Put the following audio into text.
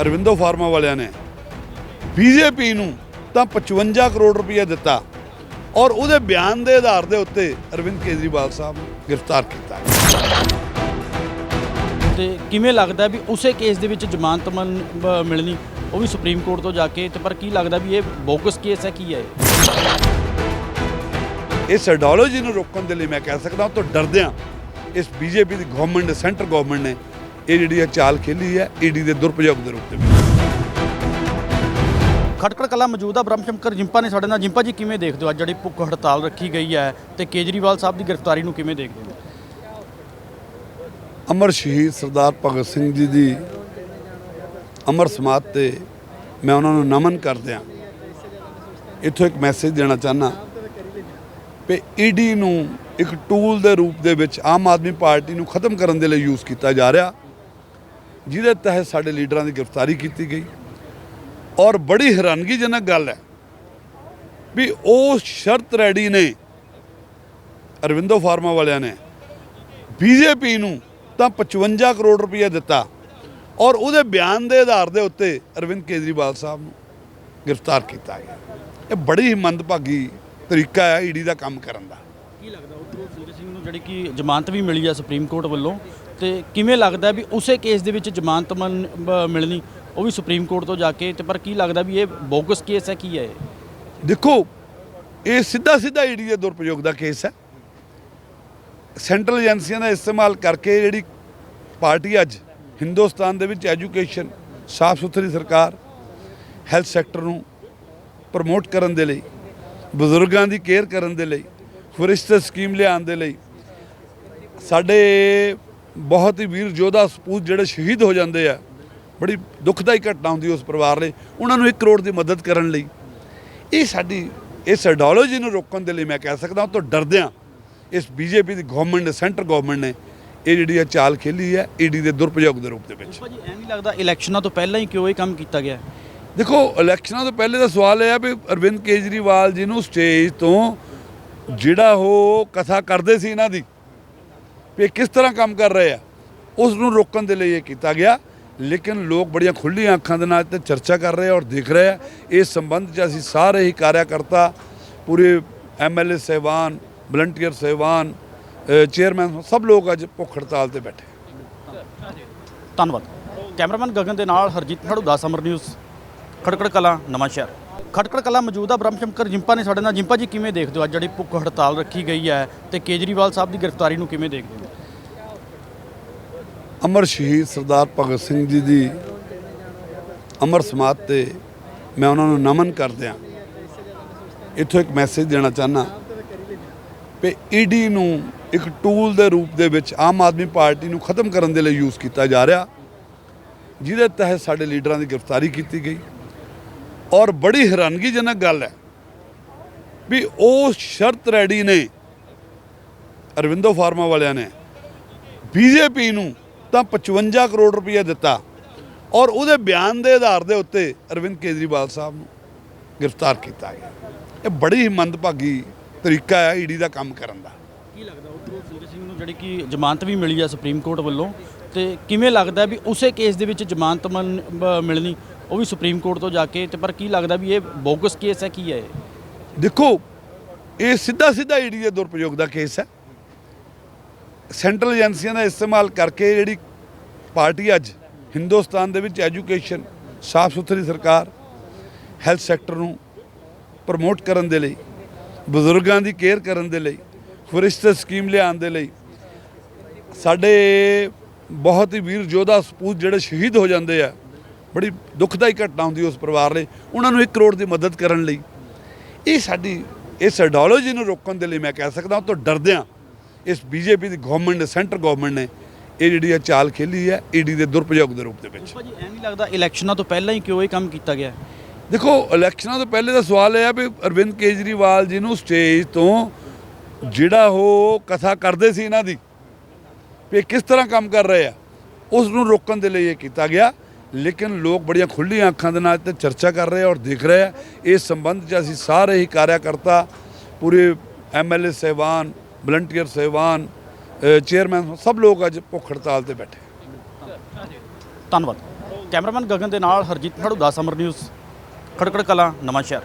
Aurobindo pharma ਵਾਲਿਆਂ ਨੇ BJP ਨੂੰ ਤਾਂ 55 ਕਰੋੜ ਰੁਪਏ ਦਿੱਤਾ ਔਰ ਉਹਦੇ ਬਿਆਨ ਦੇ ਆਧਾਰ ਦੇ ਉੱਤੇ ਅਰਵਿੰਦ ਕੇਜਰੀਵਾਲ ਸਾਹਿਬ ਨੂੰ ਗ੍ਰਿਫਤਾਰ ਕੀਤਾ ਤੇ ਕਿਵੇਂ ਲੱਗਦਾ ਵੀ ਉਸੇ ਕੇਸ ਦੇ ਵਿੱਚ ਜ਼ਮਾਨਤ ਮਿਲਣੀ ਉਹ ਵੀ ਸੁਪਰੀਮ ਕੋਰਟ ਤੋਂ ਜਾ ਕੇ ਤੇ ਪਰ ਕੀ ਲੱਗਦਾ ਵੀ ਇਹ ਬੋਗਸ ਕੇਸ ਹੈ ਕੀ ਹੈ? ਇਸ ਆਈਡੀਓਲੋਜੀ ਨੂੰ ਰੋਕਣ ਦੇ ਲਈ ਮੈਂ ਕਹਿ ਸਕਦਾ ਤੋਂ ਡਰਦਿਆਂ ਇਸ ਬੀਜੇਪੀ ਦੀ ਗਵਰਨਮੈਂਟ ਸੈਂਟਰ ਗਵਰਨਮੈਂਟ ਨੇ ਇਹ ਜਿਹੜੀ ਹੈ ਚਾਲ ਖੇਲੀ ਹੈ ਈਡੀ ਦੇ ਦੁਰਪਯੋਗ ਦੇ ਰੂਪ ਦੇ ਵਿੱਚ। ਖਟਕੜ ਕਲਾ ਮੌਜੂਦਾ ਬ੍ਰਹਮ ਸ਼ੰਕਰ ਜਿੰਪਾ ਨੇ ਸਾਡੇ ਨਾਲ। ਜਿੰਪਾ ਜੀ ਕਿਵੇਂ ਦੇਖਦੇ ਹੋ? ਅੱਜ ਜਿਹੜੀ ਭੁੱਖ ਹੜਤਾਲ ਰੱਖੀ ਗਈ ਹੈ ਤੇ ਕੇਜਰੀਵਾਲ ਸਾਹਿਬ ਦੀ ਗ੍ਰਿਫਤਾਰੀ ਨੂੰ ਕਿਵੇਂ ਦੇਖਦੇ ਹੋ? ਅਮਰ ਸ਼ਹੀਦ ਸਰਦਾਰ ਭਗਤ ਸਿੰਘ ਜੀ ਦੀ ਅਮਰ ਸਮਾਧ ਤੇ ਮੈਂ ਉਹਨਾਂ ਨੂੰ ਨਮਨ ਕਰਦਿਆਂ ਇੱਥੋਂ ਇੱਕ ਮੈਸੇਜ ਦੇਣਾ ਚਾਹਨਾ ਕਿ ਈਡੀ ਨੂੰ ਇੱਕ ਟੂਲ ਦੇ ਰੂਪ ਦੇ ਵਿੱਚ ਆਮ ਆਦਮੀ ਪਾਰਟੀ ਨੂੰ ਖਤਮ ਕਰਨ ਦੇ ਲਈ ਯੂਜ਼ ਕੀਤਾ ਜਾ ਰਿਹਾ। ਜਿਹਦੇ ਤਹਿਤ ਸਾਡੇ ਲੀਡਰਾਂ ਦੀ ਗ੍ਰਿਫਤਾਰੀ ਕੀਤੀ ਗਈ। ਔਰ ਬੜੀ ਹੈਰਾਨਗੀਜਨਕ ਗੱਲ ਹੈ ਵੀ ਉਹ ਸ਼ਰਤ ਰੈਡੀ ਨੇ, ਅਰਵਿੰਦੋ ਫਾਰਮਾ ਵਾਲਿਆਂ ਨੇ ਬੀਜੇਪੀ ਨੂੰ ਤਾਂ 55 ਕਰੋੜ ਰੁਪਏ ਦਿੱਤਾ ਔਰ ਉਹਦੇ ਬਿਆਨ ਦੇ ਆਧਾਰ ਦੇ ਉੱਤੇ ਅਰਵਿੰਦ ਕੇਜਰੀਵਾਲ ਸਾਹਿਬ ਨੂੰ ਗ੍ਰਿਫਤਾਰ ਕੀਤਾ ਗਿਆ। ਇਹ ਬੜੀ ਹੀ ਮੰਦਭਾਗੀ ਤਰੀਕਾ ਹੈ ਈਡੀ ਦਾ ਕੰਮ ਕਰਨ ਦਾ। ਕੀ ਲੱਗਦਾ ਉਧਰੋਂ ਸੁਖਬੀਰ ਸਿੰਘ ਨੂੰ ਜਿਹੜੀ ਕਿ ਜ਼ਮਾਨਤ ਵੀ ਮਿਲੀ ਹੈ ਸੁਪਰੀਮ ਕੋਰਟ ਵੱਲੋਂ ਤੇ ਕਿਵੇਂ ਲੱਗਦਾ ਵੀ ਉਸੇ ਕੇਸ ਦੇ ਵਿੱਚ ਜ਼ਮਾਨਤ ਮਨ- ਮਿਲਣੀ, ਉਹ ਵੀ ਸੁਪਰੀਮ ਕੋਰਟ ਤੋਂ ਜਾ ਕੇ, ਤੇ ਪਰ ਕੀ ਲੱਗਦਾ ਵੀ ਇਹ ਬੋਗਸ ਕੇਸ ਹੈ, ਕੀ ਹੈ ਇਹ? ਦੇਖੋ, ਇਹ ਸਿੱਧਾ ਸਿੱਧਾ ਈਡੀ ਦੇ ਦੁਰਪਯੋਗ ਦਾ ਕੇਸ ਹੈ ਸੈਂਟਰਲ ਏਜੰਸੀਆਂ ਦਾ ਇਸਤੇਮਾਲ ਕਰਕੇ ਜਿਹੜੀ ਪਾਰਟੀ ਅੱਜ ਹਿੰਦੁਸਤਾਨ ਦੇ ਵਿੱਚ ਐਜੂਕੇਸ਼ਨ ਸਾਫ਼ ਸੁਥਰੀ ਸਰਕਾਰ, ਹੈਲਥ ਸੈਕਟਰ ਨੂੰ ਪ੍ਰਮੋਟ ਕਰਨ ਦੇ ਲਈ, ਬਜ਼ੁਰਗਾਂ ਦੀ ਕੇਅਰ ਕਰਨ ਦੇ ਲਈ, ਫਰਿਸ਼ਤ ਸਕੀਮ ਲਿਆਉਣ ਦੇ ਲਈ, ਸਾਡੇ ਬਹੁਤ ਹੀ ਵੀਰ ਯੋਧਾ ਸਪੂਤ ਜਿਹੜੇ ਸ਼ਹੀਦ ਹੋ ਜਾਂਦੇ ਆ ਬੜੀ ਦੁਖਦਾਈ ਘਟਨਾ ਹੁੰਦੀ ਉਸ ਪਰਿਵਾਰ ਲਈ ਉਹਨਾਂ ਨੂੰ 1 ਕਰੋੜ ਦੀ ਮਦਦ ਕਰਨ ਲਈ। ਇਹ ਸਾਡੀ ਇਸ ਆਈਡੀਓਲੋਜੀ ਨੂੰ ਰੋਕਣ ਦੇ ਲਈ ਮੈਂ ਕਹਿ ਸਕਦਾ ਹਾਂ ਤੋਂ ਡਰਦਿਆਂ ਇਸ ਬੀਜੇਪੀ ਦੀ ਗਵਰਨਮੈਂਟ ਨੇ ਸੈਂਟਰ ਗਵਰਨਮੈਂਟ ਨੇ ਇਹ ਜਿਹੜੀ ਹੈ ਚਾਲ ਖੇਲੀ ਹੈ ਈਡੀ ਦੇ ਦੁਰਪਯੋਗ ਦੇ ਰੂਪ ਦੇ ਵਿੱਚ। ਭਾਜੀ ਐਂ ਨਹੀਂ ਲੱਗਦਾ ਇਲੈਕਸ਼ਨਾਂ ਤੋਂ ਪਹਿਲਾਂ ਹੀ ਕਿਉਂ ਇਹ ਕੰਮ ਕੀਤਾ ਗਿਆ? ਦੇਖੋ ਇਲੈਕਸ਼ਨਾਂ ਤੋਂ ਪਹਿਲੇ ਦਾ ਸਵਾਲ ਇਹ ਹੈ ਵੀ ਅਰਵਿੰਦ ਕੇਜਰੀਵਾਲ ਜੀ ਨੂੰ ਸਟੇਜ ਤੋਂ ਜਿਹੜਾ ਉਹ ਕਥਾ ਕਰਦੇ ਸੀ ਇਹਨਾਂ ਦੀ ਵੀ ਕਿਸ ਤਰ੍ਹਾਂ ਕੰਮ ਕਰ ਰਹੇ ਆ। ਉਸ ਨੂੰ ਰੋਕਣ ਦੇ ਲਈ ਇਹ ਕੀਤਾ ਗਿਆ। ਲੇਕਿਨ ਲੋਕ ਬੜੀਆਂ ਖੁੱਲੀਆਂ ਅੱਖਾਂ ਦੇ ਨਾਲ ਤੇ ਚਰਚਾ ਕਰ ਰਹੇ ਆ ਔਰ ਦੇਖ ਰਹੇ ਆ। ਇਸ ਸੰਬੰਧ 'ਚ ਅਸੀਂ ਸਾਰੇ ਹੀ ਕਾਰਿਆਕਰਤਾ, ਪੂਰੇ ਐਮਐਲਏ ਸਹਿਬਾਨ, ਵਲੰਟੀਅਰ ਸਹਿਬਾਨ ਚੇਅਰਮੈਨ ਸਭ ਲੋਕ ਅੱਜ ਭੁੱਖ ਹੜਤਾਲ ਤੇ ਬੈਠੇ ਧੰਨਵਾਦ। ਕੈਮਰਾਮੈਨ ਗਗਨ ਦੇ ਨਾਲ ਹਰਜੀਤ ਖੜੂਦਾ, ਸਮਰ ਨਿਊਜ਼, ਖੜਕੜ ਕਲਾ ਨਵਾਂ ਸ਼ਹਿਰ ਖਟਕੜ ਕਲਾ ਮੌਜੂਦਾ ਬ੍ਰਹਮ ਸ਼ੰਕਰ ਜਿੰਪਾ ਨੇ ਸਾਡੇ ਨਾਲ। ਜਿੰਪਾ ਜੀ, ਕਿਵੇਂ ਦੇਖਦੇ ਹੋ? ਅੱਜ ਜਿਹੜੀ ਭੁੱਖ ਹੜਤਾਲ ਰੱਖੀ ਗਈ ਹੈ ਤੇ ਕੇਜਰੀਵਾਲ ਸਾਹਿਬ ਦੀ ਗ੍ਰਿਫਤਾਰੀ ਨੂੰ ਕਿਵੇਂ ਦੇਖਦੇ ਹੋ? ਅਮਰ ਸ਼ਹੀਦ ਸਰਦਾਰ ਭਗਤ ਸਿੰਘ ਜੀ ਦੀ ਅਮਰ ਸਮਾਧ ਤੇ ਮੈਂ ਉਹਨਾਂ ਨੂੰ ਨਮਨ ਕਰਦਿਆਂ ਇੱਥੋਂ ਇੱਕ ਮੈਸੇਜ ਦੇਣਾ ਚਾਹਨਾ ਕਿ ਈਡੀ ਨੂੰ ਇੱਕ ਟੂਲ ਦੇ ਰੂਪ ਦੇ ਵਿੱਚ ਆਮ ਆਦਮੀ ਪਾਰਟੀ ਨੂੰ ਖਤਮ ਕਰਨ ਦੇ ਲਈ ਯੂਜ਼ ਕੀਤਾ ਜਾ ਰਿਹਾ। ਜਿਹਦੇ ਤਹਿਤ ਸਾਡੇ ਲੀਡਰਾਂ ਦੀ ਗ੍ਰਿਫਤਾਰੀ ਕੀਤੀ ਗਈ। ਔਰ ਬੜੀ ਹੈਰਾਨਗੀਜਨਕ ਗੱਲ ਹੈ ਵੀ ਉਹ ਸ਼ਰਤ ਰੈਡੀ ਨੇ, ਅਰਵਿੰਦੋ ਫਾਰਮਾ ਵਾਲਿਆਂ ਨੇ ਬੀਜੇਪੀ ਨੂੰ ਤਾਂ 55 ਕਰੋੜ ਰੁਪਏ ਦਿੱਤਾ ਔਰ ਉਹਦੇ ਬਿਆਨ ਦੇ ਆਧਾਰ ਦੇ ਉੱਤੇ ਅਰਵਿੰਦ ਕੇਜਰੀਵਾਲ ਸਾਹਿਬ ਨੂੰ ਗ੍ਰਿਫਤਾਰ ਕੀਤਾ ਗਿਆ। ਇਹ ਬੜੀ ਹੀ ਮੰਦਭਾਗੀ ਤਰੀਕਾ ਹੈ ਈਡੀ ਦਾ ਕੰਮ ਕਰਨ ਦਾ। ਕੀ ਲੱਗਦਾ ਉਧਰੋਂ ਸੁਖਬੀਰ ਸਿੰਘ ਨੂੰ ਜਿਹੜੀ ਕਿ ਜ਼ਮਾਨਤ ਵੀ ਮਿਲੀ ਹੈ ਸੁਪਰੀਮ ਕੋਰਟ ਵੱਲੋਂ, ਤੇ ਕਿਵੇਂ ਲੱਗਦਾ ਵੀ ਉਸੇ ਕੇਸ ਦੇ ਵਿੱਚ ਜ਼ਮਾਨਤ ਮਨ- ਮਿਲਣੀ ਉਹ ਵੀ ਸੁਪਰੀਮ ਕੋਰਟ ਤੋਂ ਜਾ ਕੇ, ਤੇ ਪਰ ਕੀ ਲੱਗਦਾ ਵੀ ਇਹ ਬੋਗਸ ਕੇਸ ਹੈ, ਕੀ ਹੈ ਇਹ? ਦੇਖੋ, ਇਹ ਸਿੱਧਾ ਸਿੱਧਾ ਈਡੀ ਦੇ ਦੁਰਪਯੋਗ ਦਾ ਕੇਸ ਹੈ ਸੈਂਟਰਲ ਏਜੰਸੀਆਂ ਦਾ ਇਸਤੇਮਾਲ ਕਰਕੇ ਜਿਹੜੀ ਪਾਰਟੀ ਅੱਜ ਹਿੰਦੁਸਤਾਨ ਦੇ ਵਿੱਚ ਐਜੂਕੇਸ਼ਨ ਸਾਫ਼ ਸੁਥਰੀ ਸਰਕਾਰ, ਹੈਲਥ ਸੈਕਟਰ ਨੂੰ ਪ੍ਰਮੋਟ ਕਰਨ ਦੇ ਲਈ, ਬਜ਼ੁਰਗਾਂ ਦੀ ਕੇਅਰ ਕਰਨ ਦੇ ਲਈ, ਫਰਿਸ਼ਤ ਸਕੀਮ ਲਿਆਉਣ ਦੇ ਲਈ, ਸਾਡੇ ਬਹੁਤ ਹੀ ਵੀਰ ਯੋਧਾ ਸਪੂਤ ਜਿਹੜੇ ਸ਼ਹੀਦ ਹੋ ਜਾਂਦੇ ਆ ਬੜੀ ਦੁਖਦਾਈ ਘਟਨਾ ਹੁੰਦੀ ਉਸ ਪਰਿਵਾਰ ਲਈ ਉਹਨਾਂ ਨੂੰ 1 ਕਰੋੜ ਦੀ ਮਦਦ ਕਰਨ ਲਈ। ਇਹ ਸਾਡੀ ਇਸ ਆਈਡੀਓਲੋਜੀ ਨੂੰ ਰੋਕਣ ਦੇ ਲਈ ਮੈਂ ਕਹਿ ਸਕਦਾ ਤੋਂ ਡਰਦਿਆਂ ਇਸ ਬੀਜੇਪੀ ਦੀ ਗਵਰਨਮੈਂਟ ਨੇ ਸੈਂਟਰ ਗਵਰਨਮੈਂਟ ਨੇ ਇਹ ਜਿਹੜੀ ਹੈ ਚਾਲ ਖੇਲੀ ਹੈ ਈਡੀ ਦੇ ਦੁਰਪਯੋਗ ਦੇ ਰੂਪ ਦੇ ਵਿੱਚ। ਭਾਜੀ ਐਂ ਨਹੀਂ ਲੱਗਦਾ ਇਲੈਕਸ਼ਨਾਂ ਤੋਂ ਪਹਿਲਾਂ ਹੀ ਕਿਉਂ ਇਹ ਕੰਮ ਕੀਤਾ ਗਿਆ? ਦੇਖੋ ਇਲੈਕਸ਼ਨਾਂ ਤੋਂ ਪਹਿਲੇ ਦਾ ਸਵਾਲ ਇਹ ਹੈ ਵੀ ਅਰਵਿੰਦ ਕੇਜਰੀਵਾਲ ਜੀ ਨੂੰ ਸਟੇਜ ਤੋਂ ਜਿਹੜਾ ਉਹ ਕਥਾ ਕਰਦੇ ਸੀ ਇਹਨਾਂ ਦੀ ਵੀ ਕਿਸ ਤਰ੍ਹਾਂ ਕੰਮ ਕਰ ਰਹੇ ਆ ਉਸ ਨੂੰ ਰੋਕਣ ਦੇ ਲਈ ਇਹ ਕੀਤਾ ਗਿਆ। ਲੇਕਿਨ ਲੋਕ ਬੜੀਆਂ ਖੁੱਲੀਆਂ ਅੱਖਾਂ ਦੇ ਨਾਲ ਤੇ ਚਰਚਾ ਕਰ ਰਹੇ ਆ ਔਰ ਦੇਖ ਰਹੇ ਆ। ਇਸ ਸੰਬੰਧ 'ਚ ਅਸੀਂ ਸਾਰੇ ਹੀ ਕਾਰਿਆਕਰਤਾ, ਪੂਰੇ ਐਮਐਲਏ ਸਹਿਬਾਨ, ਵਲੰਟੀਅਰ ਸਹਿਬਾਨ ਚੇਅਰਮੈਨ ਸਭ ਲੋਕ ਅੱਜ ਭੁੱਖ ਹੜਤਾਲ ਤੇ ਬੈਠੇ ਧੰਨਵਾਦ। ਕੈਮਰਾਮੈਨ ਗਗਨ ਦੇ ਨਾਲ ਹਰਜੀਤ ਖੜੂਦਾ, ਸਮਰ ਨਿਊਜ਼, ਖੜਕੜ ਕਲਾ ਨਵਾਂ ਸ਼ਹਿਰ